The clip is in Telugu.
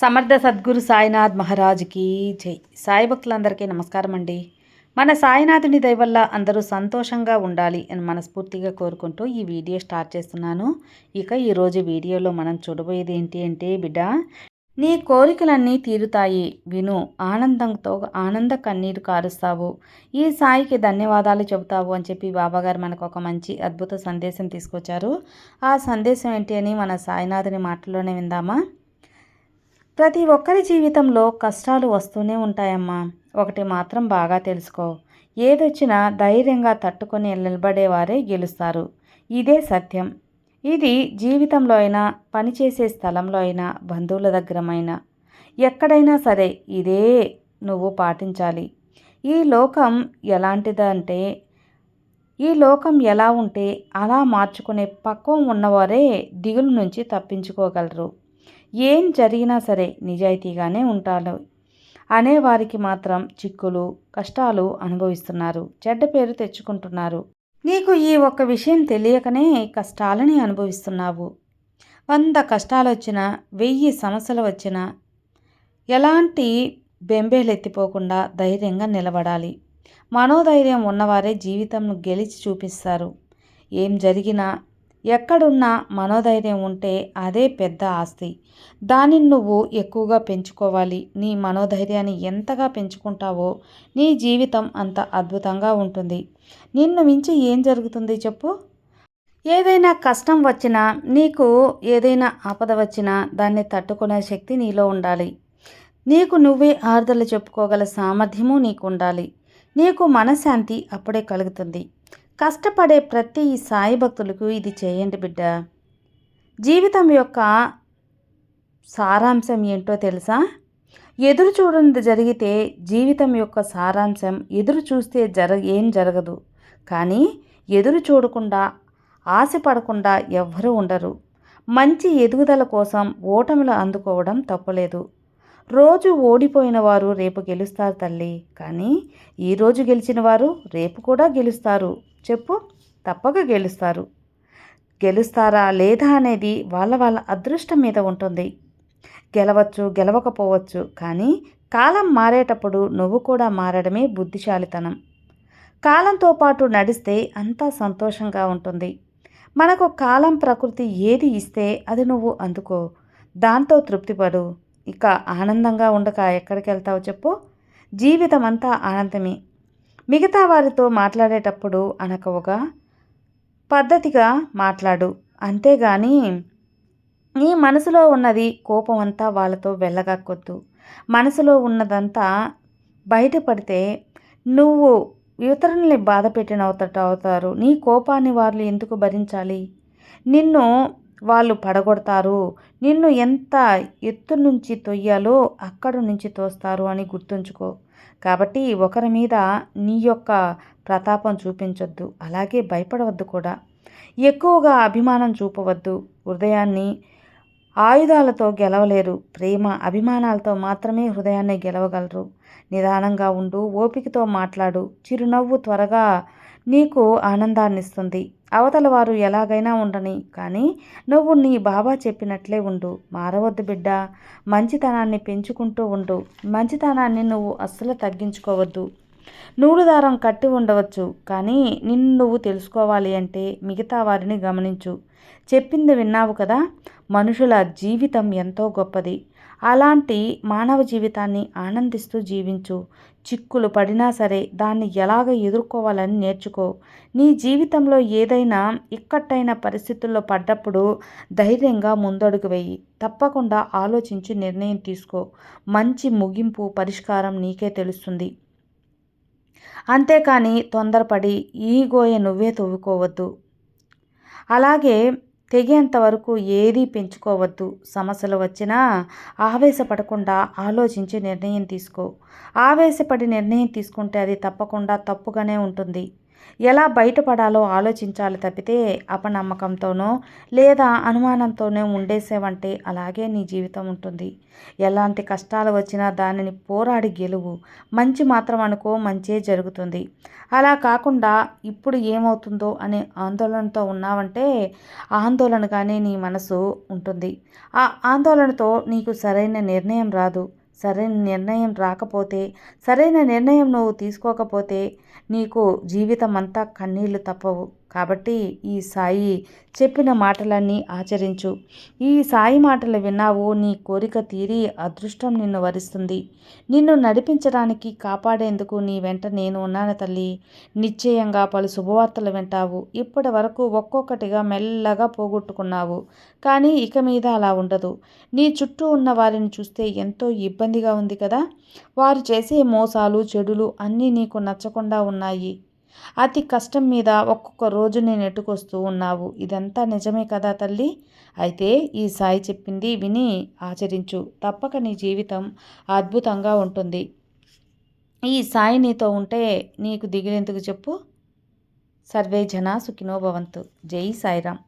సమర్థ సద్గురు సాయినాథ్ మహారాజ్కి జై. సాయి భక్తులందరికీ నమస్కారం అండి. మన సాయినాథుని దయవల్ల అందరూ సంతోషంగా ఉండాలి అని మనస్ఫూర్తిగా కోరుకుంటూ ఈ వీడియో స్టార్ట్ చేస్తున్నాను. ఇక ఈరోజు వీడియోలో మనం చూడబోయేది ఏంటి అంటే బిడ్డ నీ కోరికలన్నీ తీరుతాయి. విను ఆనందంతో ఆనంద కన్నీరు కారుస్తావు. ఈ సాయికి ధన్యవాదాలు చెబుతావు అని చెప్పి బాబాగారు మనకు ఒక మంచి అద్భుత సందేశం తీసుకొచ్చారు. ఆ సందేశం ఏంటి అని మన సాయినాథుని మాటల్లోనే విందామా? ప్రతి ఒక్కరి జీవితంలో కష్టాలు వస్తూనే ఉంటాయమ్మా. ఒకటి మాత్రం బాగా తెలుసుకో. ఏదొచ్చినా ధైర్యంగా తట్టుకొని నిలబడేవారే గెలుస్తారు. ఇదే సత్యం. ఇది జీవితంలో అయినా పనిచేసే స్థలంలో అయినా బంధువుల దగ్గరమైనా. ఎక్కడైనా సరే ఇదే నువ్వు పాటించాలి. ఈ లోకం ఎలాంటిదంటే ఈ లోకం ఎలా ఉంటే అలా మార్చుకునే పక్వం ఉన్నవారే దిగులు నుంచి తప్పించుకోగలరు. ఏం జరిగినా సరే నిజాయితీగానే ఉంటాను అనేవారికి మాత్రం చిక్కులు కష్టాలు అనుభవిస్తున్నారు. చెడ్డ పేరు తెచ్చుకుంటున్నారు. నీకు ఈ ఒక్క విషయం తెలియకనే కష్టాలని అనుభవిస్తున్నావు. వంద కష్టాలు వచ్చినా వెయ్యి సమస్యలు వచ్చినా ఎలాంటి బెంబేలెత్తిపోకుండా ధైర్యంగా నిలబడాలి. మనోధైర్యం ఉన్నవారే జీవితంను గెలిచి చూపిస్తారు. ఏం జరిగినా ఎక్కడున్నా మనోధైర్యం ఉంటే అదే పెద్ద ఆస్తి. దానిని నువ్వు ఎక్కువగా పెంచుకోవాలి. నీ మనోధైర్యాన్ని ఎంతగా పెంచుకుంటావో నీ జీవితం అంత అద్భుతంగా ఉంటుంది. నిన్ను మించి ఏం జరుగుతుంది చెప్పు? ఏదైనా కష్టం వచ్చినా నీకు ఏదైనా ఆపద వచ్చినా దాన్ని తట్టుకునే శక్తి నీలో ఉండాలి. నీకు నువ్వే ఆర్దలు చెప్పుకోగల సామర్థ్యము నీకు ఉండాలి నీకు మనశ్శాంతి అప్పుడే కలుగుతుంది. కష్టపడే ప్రతి సాయి భక్తులకు ఇది చేయండి బిడ్డ. జీవితం యొక్క సారాంశం ఏంటో తెలుసా? ఎదురు చూడనిది జరిగితే జీవితం యొక్క సారాంశం ఎదురు చూస్తే జర ఏం జరగదు. కానీ ఎదురు చూడకుండా ఆశపడకుండా ఎవ్వరూ ఉండరు. మంచి ఎదుగుదల కోసం ఓటమిలు అందుకోవడం తప్పలేదు. రోజు ఓడిపోయిన వారు రేపు గెలుస్తారు తల్లి. కానీ ఈరోజు గెలిచిన వారు రేపు కూడా గెలుస్తారు. చెప్పు తప్పక గెలుస్తారు. గెలుస్తారా లేదా అనేది వాళ్ళ వాళ్ళ అదృష్టం మీద ఉంటుంది. గెలవచ్చు గెలవకపోవచ్చు కానీ కాలం మారేటప్పుడు నువ్వు కూడా మారడమే బుద్ధిశాలితనం. కాలంతో పాటు నడిస్తే అంతా సంతోషంగా ఉంటుంది. మనకు కాలం ప్రకృతి ఏది ఇస్తే అది నువ్వు అందుకో. దాంతో తృప్తిపడు. ఇక ఆనందంగా ఉండక ఎక్కడికి వెళ్తావు చెప్పు? జీవితం అంతా ఆనందమే. మిగతా వారితో మాట్లాడేటప్పుడు అనకవగా పద్ధతిగా మాట్లాడు. అంతేగాని నీ మనసులో ఉన్నది కోపం అంతా వాళ్ళతో వెళ్ళగక్కొద్దు మనసులో ఉన్నదంతా బయటపడితే నువ్వు ఇతరుల్ని బాధ పెట్టిన అవుతారు. నీ కోపాన్ని వాళ్ళు ఎందుకు భరించాలి? నిన్ను వాళ్ళు పడగొడతారు. నిన్ను ఎంత ఎత్తు నుంచి తొయ్యాలో అక్కడ నుంచి తోస్తారు అని గుర్తుంచుకో. కాబట్టి ఒకరి మీద నీ యొక్క ప్రతాపం చూపించొద్దు. అలాగే భయపడవద్దు కూడా. ఎక్కువగా అభిమానం చూపవద్దు. హృదయాన్ని ఆయుధాలతో గెలవలేరు. ప్రేమ అభిమానాలతో మాత్రమే హృదయాన్ని గెలవగలరు. నిదానంగా ఉండు ఓపికతో మాట్లాడు. చిరునవ్వు త్వరగా నీకు ఆనందాన్నిస్తుంది. అవతల వారు ఎలాగైనా ఉండని కానీ నువ్వు నీ బాబా చెప్పినట్లే ఉండు. మారవద్దు బిడ్డ మంచితనాన్ని పెంచుకుంటూ ఉండు. మంచితనాన్ని నువ్వు అస్సలు తగ్గించుకోవద్దు. నూలు దారం కట్టి ఉండవచ్చు కానీ నిన్ను నువ్వు తెలుసుకోవాలి అంటే మిగతా వారిని గమనించు. చెప్పింది విన్నావు కదా మనుషుల జీవితం ఎంతో గొప్పది. అలాంటి మానవ జీవితాన్ని ఆనందిస్తూ జీవించు. చిక్కులు పడినా సరే దాన్ని ఎలాగ ఎదుర్కోవాలని నేర్చుకో. నీ జీవితంలో ఏదైనా ఇక్కట్టైన పరిస్థితుల్లో పడ్డప్పుడు ధైర్యంగా ముందడుగు వేయి. తప్పకుండా ఆలోచించి నిర్ణయం తీసుకో. మంచి ముగింపు పరిష్కారం నీకే తెలుస్తుంది. అంతేకాని తొందరపడి ఈగోయ నువ్వే తవ్వుకోవద్దు. అలాగే తెగేంత వరకు ఏదీ పెంచుకోవద్దు. సమస్యలు వచ్చినా ఆవేశపడకుండా ఆలోచించి నిర్ణయం తీసుకో. ఆవేశపడి నిర్ణయం తీసుకుంటే అది తప్పకుండా తప్పుగానే ఉంటుంది. ఎలా బయటపడాలో ఆలోచించాలి తప్పితే అపనమ్మకంతోనో లేదా అనుమానంతోనో ఉండేసేవంటే అలాగే నీ జీవితం ఉంటుంది. ఎలాంటి కష్టాలు వచ్చినా దానిని పోరాడి గెలువు. మంచి మాత్రం అనుకో మంచే జరుగుతుంది. అలా కాకుండా ఇప్పుడు ఏమవుతుందో అనే ఆందోళనతో ఉన్నావంటే ఆందోళనగానే నీ మనసు ఉంటుంది. ఆ ఆందోళనతో నీకు సరైన నిర్ణయం రాదు. సరైన నిర్ణయం రాకపోతే సరైన నిర్ణయం నువ్వు తీసుకోకపోతే నీకు జీవితం అంతా కన్నీళ్ళు తప్పవు. కాబట్టి ఈ సాయి చెప్పిన మాటలన్నీ ఆచరించు. ఈ సాయి మాటలు విన్నావు నీ కోరిక తీరి అదృష్టం నిన్ను వరిస్తుంది. నిన్ను నడిపించడానికి కాపాడేందుకు నీ వెంట నేను ఉన్నాను తల్లి. నిశ్చయంగా పలు శుభవార్తలు వింటావు. ఇప్పటి వరకు ఒక్కొక్కటిగా మెల్లగా పోగొట్టుకున్నావు. కానీ ఇక మీద అలా ఉండదు. నీ చుట్టూ ఉన్న వారిని చూస్తే ఎంతో ఇబ్బందిగా ఉంది కదా. వారు చేసే మోసాలు చెడులు అన్నీ నీకు నచ్చకుండా ఉన్నాయి. అతి కష్టం మీద ఒక్కొక్క రోజు నేను ఎటుకొస్తూ ఉన్నావు? ఇదంతా నిజమే కదా తల్లి? అయితే ఈ సాయి చెప్పింది విని ఆచరించు. తప్పక నీ జీవితం అద్భుతంగా ఉంటుంది. ఈ సాయి నీతో ఉంటే నీకు దిగులెందుకు చెప్పు? సర్వే జన సుఖినోభవంతు జై సాయిరామ్.